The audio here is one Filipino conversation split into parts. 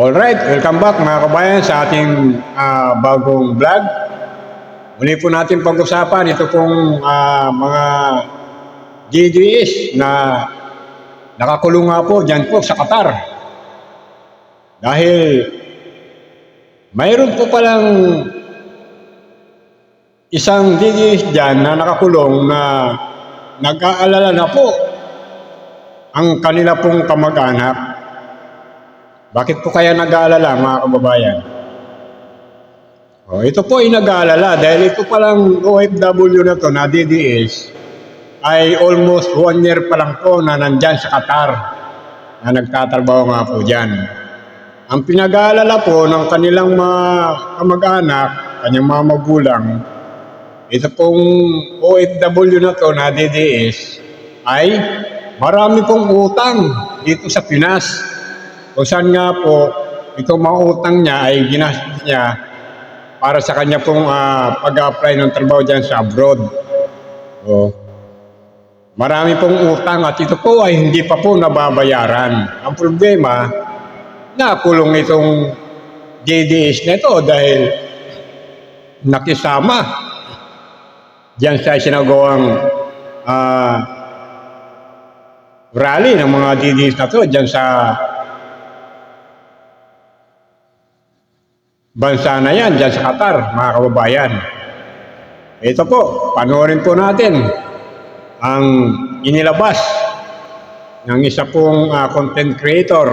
Alright, welcome back mga kabayan sa ating ah, bagong vlog. Muli po natin pag-usapan ito pong ah, mga GDS na nakakulong nga po dyan po sa Qatar. Dahil mayroon po palang isang DDS dyan na nakakulong na nag-aalala na po ang kanila pong kamag-anak bakit po kaya nag-aalala mga kababayan? Oh, ito po ay nag-aalala dahil ito palang OFW na to na DDS ay almost one year pa lang po na nandyan sa Qatar na nagtatrabaho nga po dyan. Ang pinag-aalala po ng kanilang mga kamag-anak, kanyang mga magulang, ito pong OFW na to na DDS ay marami pong utang dito sa Pinas. Kung saan nga po, itong mga utang niya ay ginastos niya para sa kanya pong ah, pag-apply ng trabaho dyan sa abroad. So, marami pong utang at ito po ay hindi pa po nababayaran. Ang problema, nakulong itong JDS na ito dahil nakisama dyan sa sinagawang ah, rally ng mga DDS na to dyan sa bansa na yan, dyan sa Qatar, mga kababayan. Ito po, panoorin po natin ang inilabas ng isa pong ah, content creator,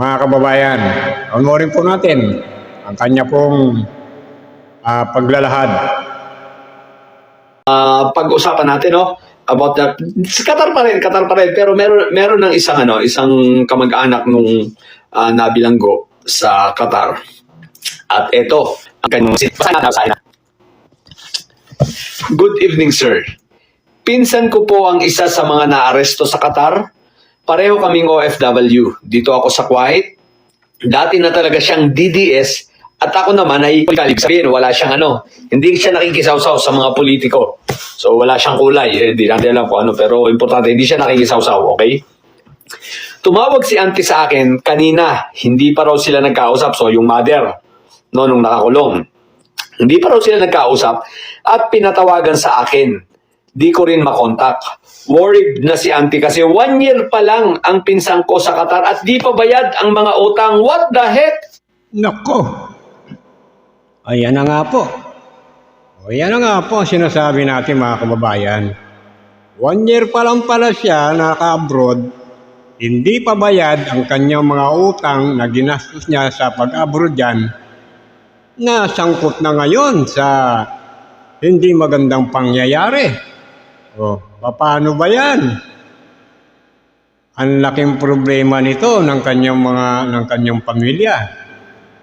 mga kababayan. Panoorin po natin ang kanya pong ah, paglalahad. Ah, pag-usapan natin no about that sa Qatar pa rin Qatar pa rin pero meron meron ng isang ano isang kamag-anak nung ah, nabilanggo sa Qatar. At ito ang kanyang Good evening sir. Pinsan ko po ang isa sa mga naaresto sa Qatar. Pareho kaming OFW dito ako sa Kuwait. Dati na talaga siyang DDS at ako naman ay kalig sabihin, wala siyang ano, hindi siya nakikisawsaw sa mga politiko. So wala siyang kulay, eh, hindi natin alam kung ano, pero importante, hindi siya nakikisawsaw, okay? Tumawag si auntie sa akin kanina, hindi pa raw sila nagkausap, so yung mother, no, nung nakakulong. Hindi pa raw sila nagkausap at pinatawagan sa akin. Di ko rin makontak. Worried na si auntie kasi one year pa lang ang pinsang ko sa Qatar at di pa bayad ang mga utang. What the heck? Nako! Ayan na nga po. O yan na nga po ang sinasabi natin mga kababayan. One year pa lang pala siya naka-abroad, hindi pa bayad ang kanyang mga utang na ginastos niya sa pag-abroad dyan, na sangkot na ngayon sa hindi magandang pangyayari. O, paano ba yan? Ang laking problema nito ng kanyang mga ng kanyang pamilya.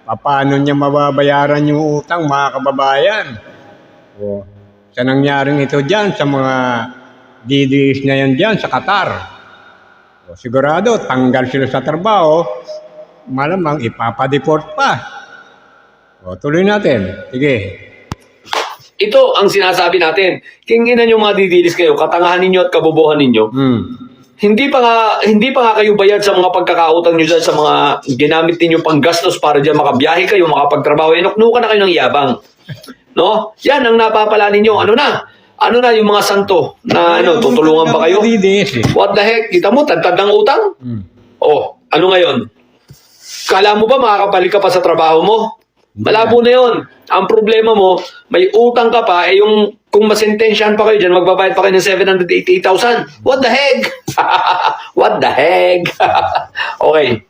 Paano niya mababayaran yung utang mga kababayan? O, sa nangyaring ito dyan sa mga DDS na yan dyan sa Qatar. O, sigurado, tanggal sila sa trabaho, malamang ipapadeport pa. O, tuloy natin. Sige. Ito ang sinasabi natin. Kinginan yung mga didilis kayo, katangahan ninyo at kabobohan ninyo. Hmm. Hindi pa nga hindi pa nga kayo bayad sa mga pagkakautang niyo dyan sa mga ginamit ninyo pang gastos para diyan makabyahe kayo, makapagtrabaho. Inuknukan na kayo ng yabang. No? Yan ang napapala ninyo. Ano na? Ano na yung mga santo na ano, tutulungan ba kayo? What the heck? Kita mo, tagtag ng utang? Hmm. Oh, ano ngayon? Kala mo ba makakabalik ka pa sa trabaho mo? Malabo na yon. Ang problema mo, may utang ka pa, eh yung kung masentensyahan pa kayo dyan, magbabayad pa kayo ng 788,000. What the heck? What the heck? okay.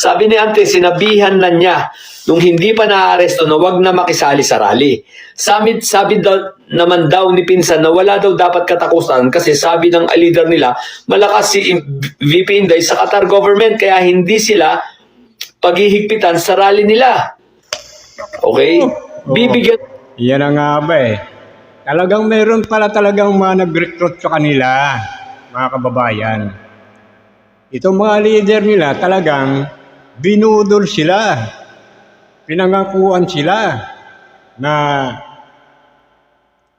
Sabi ni Ante, sinabihan na niya nung hindi pa naaresto na wag na makisali sa rally. Sabi, sabi daw, naman daw ni Pinsan na wala daw dapat katakutan kasi sabi ng leader nila, malakas si VP Inday sa Qatar government kaya hindi sila paghihigpitan sa rally nila. Okay? Bibigyan Yan na nga ba eh. Talagang meron pala talagang mga nag-recruit sa kanila, mga kababayan. Itong mga leader nila talagang binudol sila. Pinangakuan sila na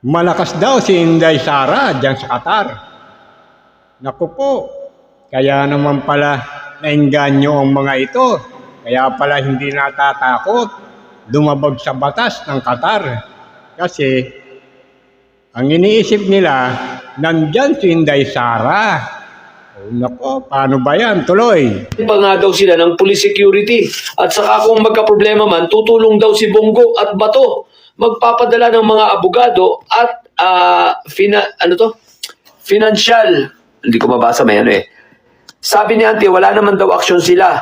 malakas daw si Inday Sara dyan sa Qatar. Naku po, kaya naman pala nainganyo ang mga ito. Kaya pala hindi natatakot lumabag sa batas ng Qatar. Kasi ang iniisip nila, nandyan si Inday Sara. Nako, paano ba yan? Tuloy. pa nga daw sila ng police security. At saka kung magka-problema man, tutulong daw si Bongo at Bato. Magpapadala ng mga abogado at ah, fina, ano to? Financial. Hindi ko mabasa may ano eh. Sabi ni Auntie, wala naman daw aksyon sila.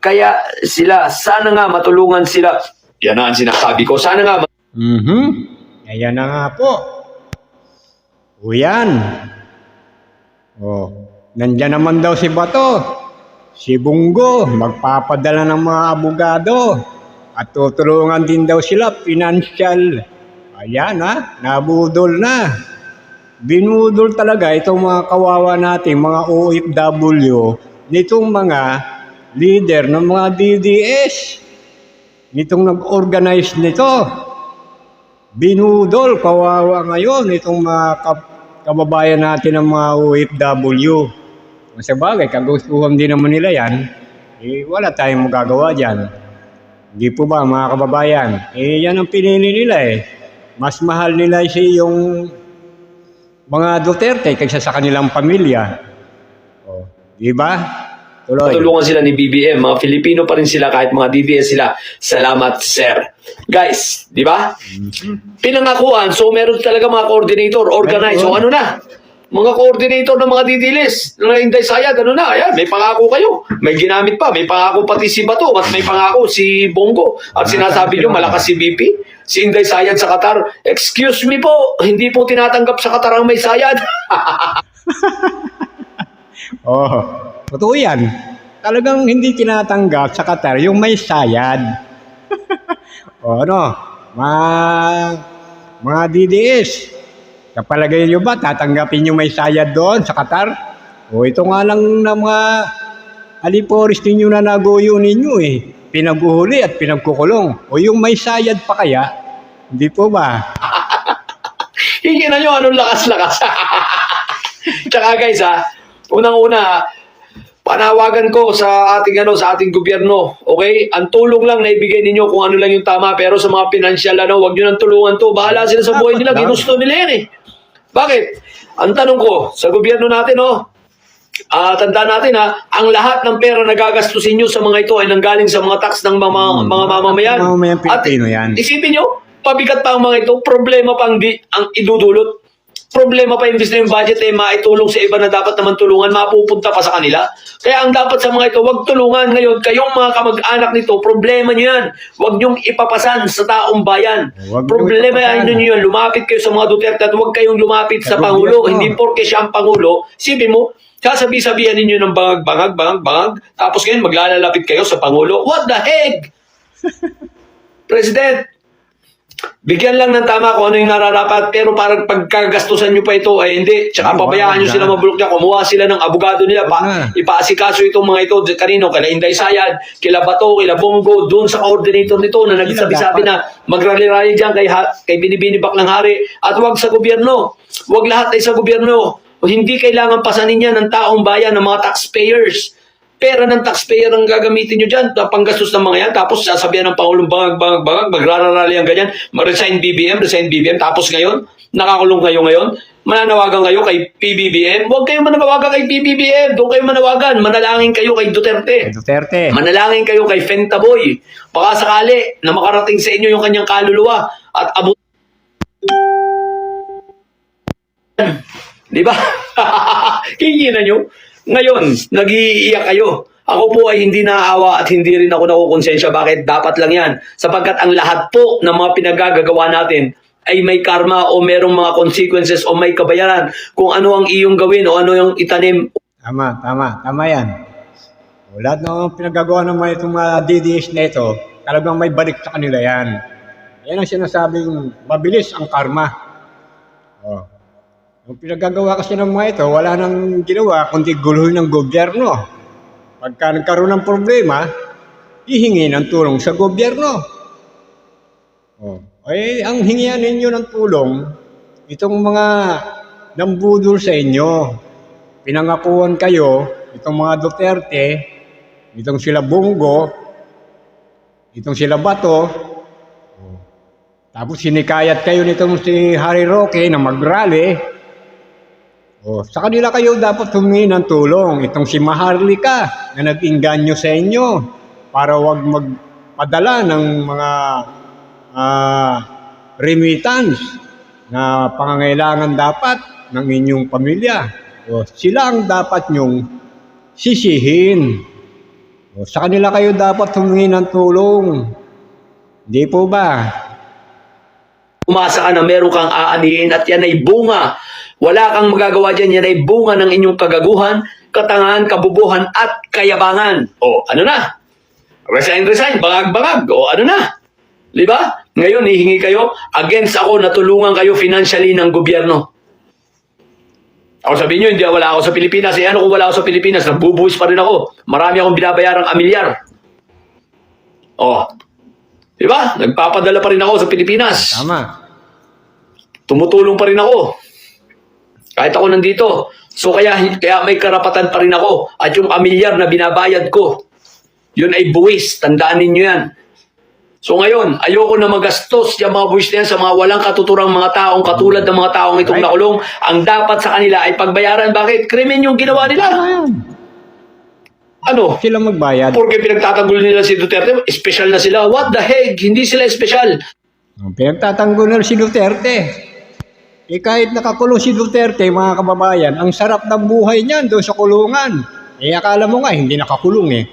Kaya sila, sana nga matulungan sila. Yan na ang sinasabi ko. Sana nga Mhm. Ayan na nga po. O yan. O, nandyan naman daw si Bato. Si Bungo, magpapadala ng mga abogado. At tutulungan din daw sila, financial. Ayan ha, nabudol na. Binudol talaga itong mga kawawa nating mga OFW nitong mga leader ng mga DDS. Nitong nag-organize nito. Binudol, kawawa ngayon itong mga kababayan natin ng mga OFW. Sa bagay, kagustuhan din naman nila yan, eh, wala tayong magagawa dyan. Hindi po ba mga kababayan? Eh, yan ang pinili nila eh. Mas mahal nila si yung mga Duterte kaysa sa kanilang pamilya. O, di ba? Tuloy. Tulungan sila ni BBM. Mga Filipino pa rin sila kahit mga DDS sila. Salamat, sir. Guys, di ba? Pinangakuan. So, meron talaga mga coordinator, organize. So, ano na? Mga coordinator ng mga DDLs, ng Inday Sayad, ano na? Ayan, may pangako kayo. May ginamit pa. May pangako pati si Bato at may pangako si Bongo. At sinasabi nyo, malakas si BP. Si Inday Sayad sa Qatar. Excuse me po, hindi po tinatanggap sa Qatar ang may Sayad. Oh, totoo yan. Talagang hindi tinatanggap sa Qatar yung may sayad. o ano, mga, mga DDS, kapalagay nyo ba, tatanggapin yung may sayad doon sa Qatar? O ito nga lang na mga aliporis ninyo na nagoyo ninyo eh. Pinaguhuli at pinagkukulong. O yung may sayad pa kaya? Hindi po ba? Hingin na nyo anong lakas-lakas. Tsaka guys ha, unang-una, panawagan ko sa ating ano sa ating gobyerno, okay? Ang tulong lang na ibigay ninyo kung ano lang yung tama, pero sa mga financial ano, wag niyo nang tulungan to. Bahala sila sa buhay nila, ginusto nila yan eh. Bakit? Ang tanong ko sa gobyerno natin, oh, Ah, tandaan natin ha, ang lahat ng pera na gagastusin nyo sa mga ito ay nanggaling sa mga tax ng mga, mga mamamayan. Mga mamamayang Pilipino At yan. Isipin nyo, pabigat pa ang mga ito, problema pa ang, di, ang idudulot. Problema pa imbis na yung budget ay maitulong sa iba na dapat naman tulungan, mapupunta pa sa kanila. Kaya ang dapat sa mga ito, wag tulungan ngayon. Kayong mga kamag-anak nito, problema nyo yan. Huwag nyong ipapasan sa taong bayan. Niyong problema ipapasan. nyo yun. Lumapit kayo sa mga Duterte at huwag kayong lumapit sa Pangulo. Hindi porke siya ang Pangulo. Sipin mo, sasabi-sabihan ninyo ng bangag, bangag, bangag, bangag. Tapos ngayon, maglalapit kayo sa Pangulo. What the heck? President, bigyan lang ng tama kung ano yung nararapat, pero parang pagkagastusan nyo pa ito, ay hindi. Tsaka Ay, pabayaan wag nyo sila mabulok niya. Kumuha sila ng abogado nila. Pa, na. ipaasikaso itong mga ito. Kanino? Kila Inday Sayad, kila Bato, kila Bongo, doon sa coordinator nito na nagsabi-sabi na magrally-rally dyan kay, ha, kay Binibini Baklang Hari. At wag sa gobyerno. Wag lahat ay sa gobyerno. O hindi kailangan pasanin yan ng taong bayan, ng mga taxpayers. Pera ng taxpayer ang gagamitin nyo dyan, panggastos ng mga yan, tapos sasabihan ng Pangulong bangag, bangag, bangag, magrararali ang ganyan, mag-resign BBM, resign BBM, tapos ngayon, nakakulong kayo ngayon, mananawagan kayo kay PBBM, huwag kayong manawagan kay PBBM, doon kayo manawagan, manalangin kayo kay Duterte. Duterte. Manalangin kayo kay Fentaboy. Baka sakali na makarating sa inyo yung kanyang kaluluwa at abot Di ba? Kinginan nyo. Ngayon, nag-iiyak kayo. Ako po ay hindi naaawa at hindi rin ako nakukonsensya. Bakit? Dapat lang yan. Sapagkat ang lahat po ng mga pinagagagawa natin ay may karma o merong mga consequences o may kabayaran kung ano ang iyong gawin o ano yung itanim Tama, tama, tama yan. O, lahat ng pinagagawa ng mga itong mga DDS na ito, talagang may balik sa kanila yan. Yan ang sinasabing mabilis ang karma. O. Yung pinagagawa kasi ng mga ito, wala nang ginawa kundi guluhin ng gobyerno. Pagka nagkaroon ng problema, hihingi ng tulong sa gobyerno. O. Ay, ang hingian ninyo ng tulong, itong mga nambudol sa inyo, pinangakuan kayo, itong mga Duterte, itong sila Bungo, itong sila Bato, oh, tapos sinikayat kayo nitong si Harry Roque na mag-rally, oh, sa kanila kayo dapat humingi ng tulong. Itong si Maharlika na nag-inganyo sa inyo para wag magpadala ng mga ah, remittance na pangangailangan dapat ng inyong pamilya. O, sila ang dapat nyong sisihin. O, sa kanila kayo dapat humingi ng tulong. Hindi po ba? umasa ka na meron kang aanihin at yan ay bunga. Wala kang magagawa dyan, yan ay bunga ng inyong kagaguhan, katangahan, kabubuhan at kayabangan. O ano na? Resign, resign, bangag-bangag. O ano na? Di ba? Ngayon, hihingi kayo, against ako, natulungan kayo financially ng gobyerno. Ako sabihin nyo, hindi wala ako sa Pilipinas. Eh ano kung wala ako sa Pilipinas? Nagbubuhis pa rin ako. Marami akong binabayarang amilyar. Oh. Di ba? Nagpapadala pa rin ako sa Pilipinas. Tama. Tumutulong pa rin ako. Kahit ako nandito. So kaya, kaya may karapatan pa rin ako. At yung amilyar na binabayad ko, yun ay buwis. Tandaan ninyo yan. So ngayon, ayoko na magastos yung mga buwis na yan sa mga walang katuturang mga taong katulad ng mga taong itong Right. nakulong. Ang dapat sa kanila ay pagbayaran. Bakit? Krimen yung ginawa nila. Ano? Sila magbayad. Porque pinagtatanggol nila si Duterte, special na sila. What the heck? Hindi sila special. Pinagtatanggol na si Duterte. Eh kahit nakakulong si Duterte, mga kababayan, ang sarap ng buhay niyan doon sa kulungan. Eh akala mo nga, hindi nakakulong eh.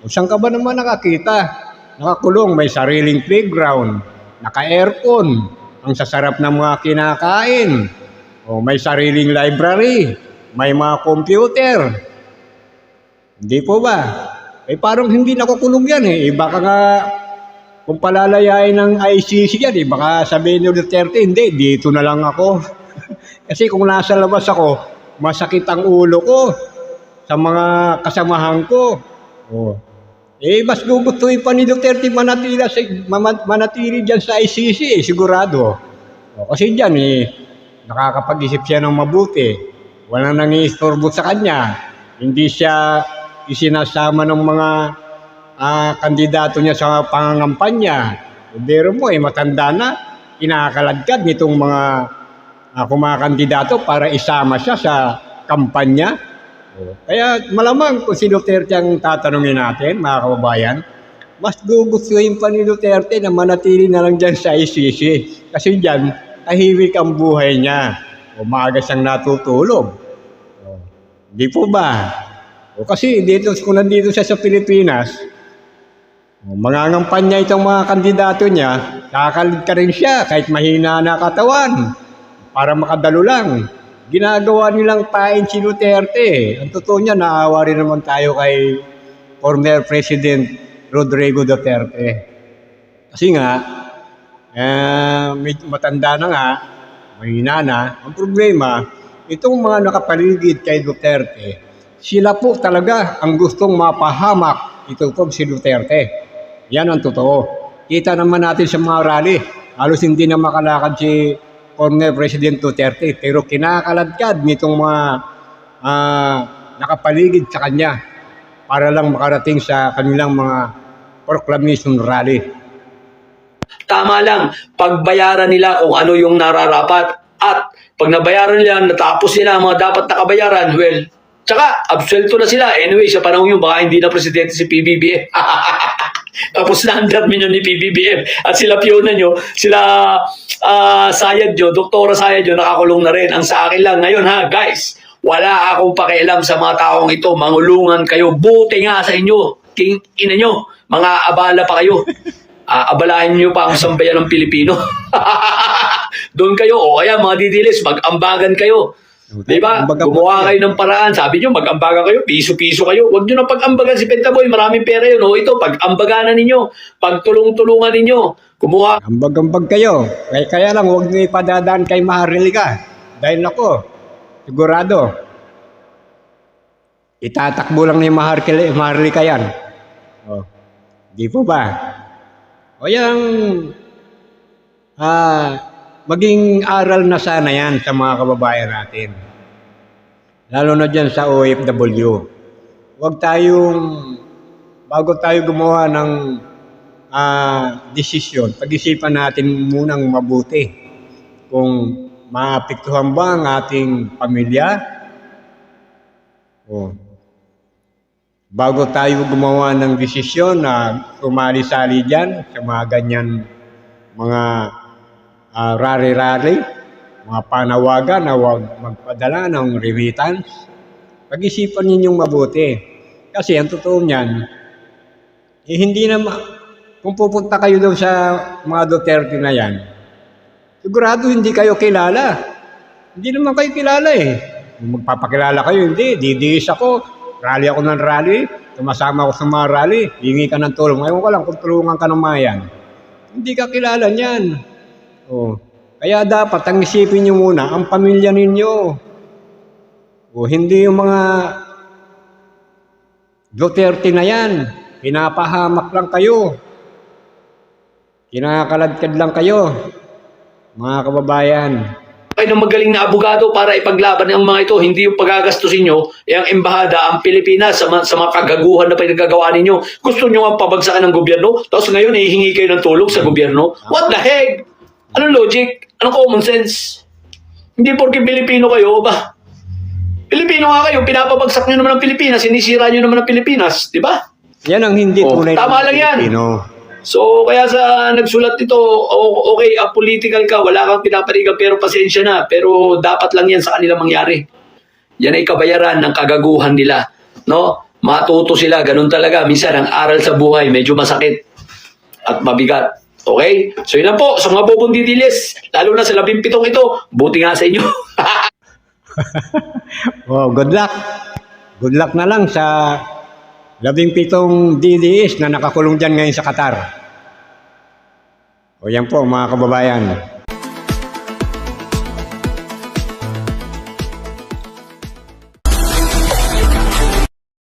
O saan ka ba naman nakakita? Nakakulong, may sariling playground, naka-aircon, ang sasarap ng mga kinakain. O may sariling library, may mga computer. Hindi po ba? Eh parang hindi nakukulong yan eh. Eh, Baka nga kung palalayain ng ICC yan, eh, baka sabihin ni Duterte, hindi, dito na lang ako. Kasi kung nasa labas ako, masakit ang ulo ko sa mga kasamahan ko. Oh. Eh, mas gugustuhin pa ni Duterte manatili, sa, manatili dyan sa ICC, eh, sigurado. Oh, kasi dyan, eh, nakakapag-isip siya ng mabuti. Walang nangiistorbo sa kanya. Hindi siya isinasama ng mga ah, kandidato niya sa pangangampanya. Pero mo eh, matanda na, kinakaladkad nitong mga uh, kumakandidato para isama siya sa kampanya. Kaya malamang kung si Duterte ang tatanungin natin, mga kababayan, mas gugustuhin pa ni Duterte na manatili na lang dyan sa ICC. Kasi dyan, tahimik ang buhay niya. O siyang natutulog. Di po ba? O kasi dito, kung nandito siya sa Pilipinas, o, mangangampanya itong mga kandidato niya, kakalid ka rin siya kahit mahina na katawan para makadalo lang. Ginagawa nilang pain si Duterte. Ang totoo niya, naawa rin naman tayo kay former President Rodrigo Duterte. Kasi nga, eh, matanda na nga, mahina na. Ang problema, itong mga nakapaligid kay Duterte, sila po talaga ang gustong mapahamak ito po si Duterte. Yan ang totoo. Kita naman natin sa mga rally. Halos hindi na makalakad si former President Duterte. Pero kinakaladkad nitong mga ah, nakapaligid sa kanya para lang makarating sa kanilang mga proclamation rally. Tama lang, pagbayaran nila kung ano yung nararapat. At pag nabayaran nila, natapos nila ang mga dapat nakabayaran, well, tsaka, absuelto na sila. Anyway, sa panahon yun, baka hindi na presidente si PBBM. Tapos na ang termino ni PBBM. At sila piyona nyo, sila ah, sayad nyo, doktora sayad nyo, nakakulong na rin. Ang sa akin lang ngayon ha, guys, wala akong pakialam sa mga taong ito. Mangulungan kayo. Buti nga sa inyo. King ina nyo. Mga abala pa kayo. Ah, abalahin nyo pa ang sambayan ng Pilipino. Doon kayo, o kaya mga didilis, mag-ambagan kayo. Di ba? Gumawa kayo ng paraan. Sabi nyo, mag-ambagan kayo, piso-piso kayo. Huwag nyo na pag-ambagan si Pentaboy, maraming pera yun. O ito, pag-ambaganan ninyo, pagtulong-tulungan ninyo. Kumuha Ambag-ambag kayo. Kaya, kaya lang huwag niyo ipadadaan kay Maharlika. Dahil ako, sigurado, itatakbo lang ni Maharlika, Maharlika yan. Oh, di po ba? O yan, ah, maging aral na sana yan sa mga kababayan natin. Lalo na dyan sa OFW. huwag tayong, bago tayo gumawa ng ah, desisyon, pag-isipan natin munang mabuti kung maapektuhan ba ang ating pamilya o bago tayo gumawa ng desisyon na sumali-sali dyan sa mga ganyan mga ah, rari-rari, mga panawagan na huwag magpadala ng remittance, pag-isipan ninyong mabuti. Kasi ang totoo niyan, eh, hindi na, kung pupunta kayo doon sa mga Duterte na yan, sigurado hindi kayo kilala. Hindi naman kayo kilala eh. Kung magpapakilala kayo, hindi. Didiis ako, rally ako ng rally, tumasama ako sa mga rally, hingi ka ng tulong. Ayaw ko lang kung tulungan ka ng mayan. Hindi ka kilala niyan. Oh. Kaya dapat ang isipin niyo muna ang pamilya ninyo. O hindi yung mga Duterte na yan. Pinapahamak lang kayo. Kinakaladkad lang kayo. Mga kababayan. kayo ng magaling na abogado para ipaglaban ng mga ito. Hindi yung pagagastusin nyo, eh, ang embahada, ang Pilipinas, sa, sa mga kagaguhan na pinagkagawa ninyo. Gusto nyo ang pabagsakan ng gobyerno, tapos ngayon hihingi kayo ng tulong sa gobyerno. What the heck? Anong logic? Anong common sense? Hindi porke Pilipino kayo, ba? Pilipino nga kayo, pinapabagsak nyo naman ang Pilipinas, sinisira nyo naman ang Pilipinas, di ba? Yan ang hindi Oh, tunay tama lang yan. Pilipino. So, kaya sa nagsulat nito, okay, apolitical ka, wala kang pinapanigan, pero pasensya na. Pero dapat lang yan sa kanila mangyari. Yan ay kabayaran ng kagaguhan nila. No? Matuto sila, ganun talaga. Minsan, ang aral sa buhay, medyo masakit at mabigat. Okay? So, yun lang po. Sa mga bubundi dilis, lalo na sa labing pitong ito, buti nga sa inyo. Oh, good luck. Good luck na lang sa labing pitong DDS na nakakulong dyan ngayon sa Qatar. O yan po mga kababayan.